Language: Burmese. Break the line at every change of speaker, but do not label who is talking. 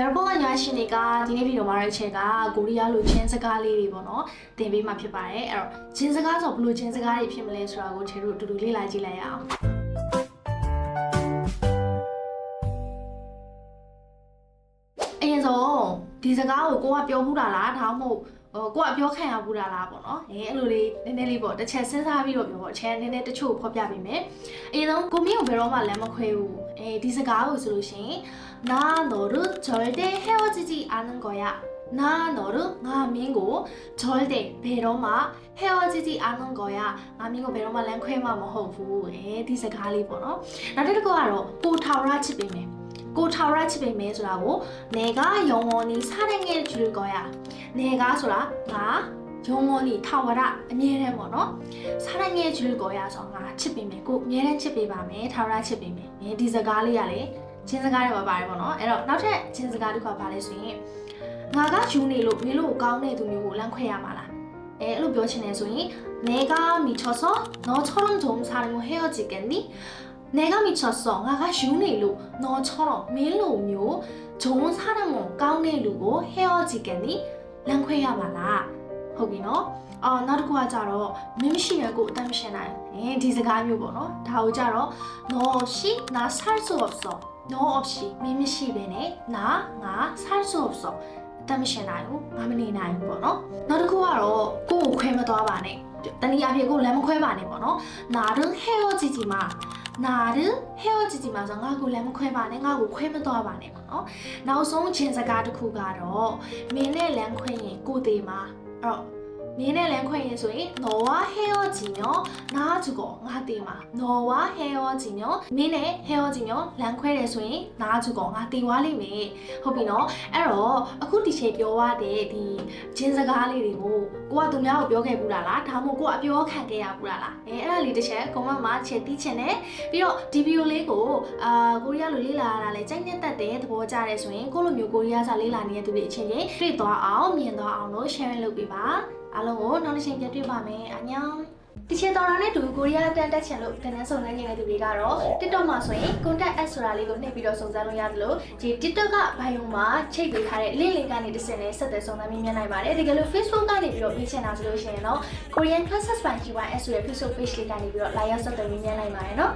ရပေါ်ကညာရှင်တွေကဒီနေ့ဗီဒီယိုမှာတဲ့အချက်ကကိုရီးယားလိုချင်းစကားလေးတွေပေါ့နော်သင်ပေးမှာဖြစ်ပါတယ်အဲ့တော့ချင်းစကားဆိုဘယ်လိုချင်းစကားတွေဖြစ်မလဲဆိုတာကိုခြေတို့အတူတူလေ့လာကြည့်လိုက်ရအောင်အရင်ဆုံးဒီစကားကိုကိုကပြောမှုတာလားဒါမှမဟုတ် ဟိုကိုကပြောခံရဘူးတာလားပေါ့နော်အဲအဲ့လိုလေးနည်းနည်းလေးပေါ့တစ်ချက်စဉ်းစားပြီးတော့ပြောပေါ့အချက်နည်းနည်းတချို့ဖော်ပြပေးမယ်အရင်ဆုံးကိုမင်းကိုဘယ်တော့မှလမ်းမခွဲဘူးအဲဒီစကားကိုဆိုလို့ရှိရင်နာတော်ရဂျော်ဒဲဟဲဝဂျီဂျီအာနန်ကိုယာနာနော်ရငါမင်းကိုဂျော်တဲ့ဘယ်တော့မှဟဲဝဂျီဂျီအာနန်ကိုရငါမင်းကိုဘယ်တော့မှလမ်းခွဲမှာမဟုတ်ဘူးအဲဒီစကားလေးပေါ့နော်နောက်တစ်ခုကတော့ပူထာဝရချစ်ပေးမယ် 비메 소라고 내가 영원히 사랑해 줄 거야. 내가 소라 나 영원히 타와라 미래 뭐노 사랑해 줄 거야 소가 치비메 고 미래 치비바메 타오라 치비메 에 디스가리야래 ချင်းစကားတွေမှာပါတယ်ပေါ့နော်အဲ့တော့နောက်ထပ်ချင်းစကားတစ်ခုကပါလဲဆိုရင်ငါကယူနေလို့မင်းတို့ကိုကောင်းတဲ့သူမျိုးကိုလမ်းခွဲရမှာလားအဲအဲ့လိုပြောချင်တယ်ဆိုရင်내가미쳐서너처럼좋은사람과헤어지겠니 내가 미쳤어. 나가 쉬운 일로 너처럼 멜로우요 좋은 사람은 까운의 루고 헤어지겠니? 랑쾌야만 나. 거기너 어, 나도 구하자로 냄새냐고 담시나요. 에이, 스가 아니고너 다오자로 너 없이 나 살 수 없어. 너 없이 냄새베네 나나 살 수 없어. တက်မရှင်နိုင်ဘူးမမနေနိုင်ဘူးပေါ့နော်နောက်တစ်ခုကတော့ကိုယ့်ကိုခွဲမသွားပါနဲ့တနည်းအားဖြင့်ကိုယ်လမ်းမခွဲပါနဲ့ပေါ့နော်နာရဟဲယောជីជីမှာနာရဟဲယောជីជីမှာဆိုငါကိုလမ်းမခွဲပါနဲ့ငါကိုခွဲမသွားပါနဲ့ပေါ့နော်နောက်ဆုံးချင်းစကားတစ်ခုကတော့မင်းနဲ့လမ်းခွဲရင်ကိုသေးမှာအဲ့တော့ နင်းနဲ့လမ်းခွင့်ရင်ဆိုရင်နော်ဝါဟဲယောဂျီမျောနားကျူကောငါတေးမှာနော်ဝါဟဲယောဂျီမျောနင်းနဲ့ဟဲယောဂျီမျောလမ်းခွဲတယ်ဆိုရင်နားကျူကောငါတေးွားလိမ့်မယ်ဟုတ်ပြီနော်အဲ့တော့အခုဒီချိန်ပြောရတဲ့ဒီဂျင်းစကားလေးတွေကိုကိုကသူများကိုပြောခဲ့ဘူးလားဒါမှမဟုတ်ကိုကအပြောခံခဲ့ရဘူးလားအဲအဲ့ဒါလေးတစ်ချက်ကွန်မန့်မှာချက်တီးချင်တယ်ပြီးတော့ဒီဗီဒီယိုလေးကိုအာကိုရီးယားလိုလေ့လာရတာလဲကြိုက်နေတတ်တယ်သဘောကျတယ်ဆိုရင်ကိုလိုမျိုးကိုရီးယားစာလေ့လာနေတဲ့သူတွေအချင်းချင်းတွေ့သွားအောင်မြင်သွားအောင်လို့ share လုပ်ပေးပါ အားလုံးကိုနောက်တစ်ချိန်ပြန်တွေ့ပါမယ်အညောင်းတချင်တော်တာနဲ့တူကိုရီးယားတန်တက်ချင်လို့တန်းတန်းစုံစမ်းနေတဲ့သူတွေကတော့ TikTok မှာဆိုရင် contact add ဆိုတာလေးကိုနှိပ်ပြီးတော့စုံစမ်းလို့ရတယ်လို့ဒီ TikTok က bio မှာချိတ်ပေးထားတဲ့ link link ကနေတစ်စင်နဲ့ဆက်သွယ်စုံစမ်းပြီးမြင်နိုင်ပါတယ်တကယ်လို့ Facebook ကနေပြီးတော့မြင်ချင်တာဆိုလို့ရှိရင်တော့ Korean Classes by GYS ဆိုတဲ့ Facebook page လေးကနေပြီးတော့ live ဆက်သွယ်ပြီးမြင်နိုင်ပါတယ်နော်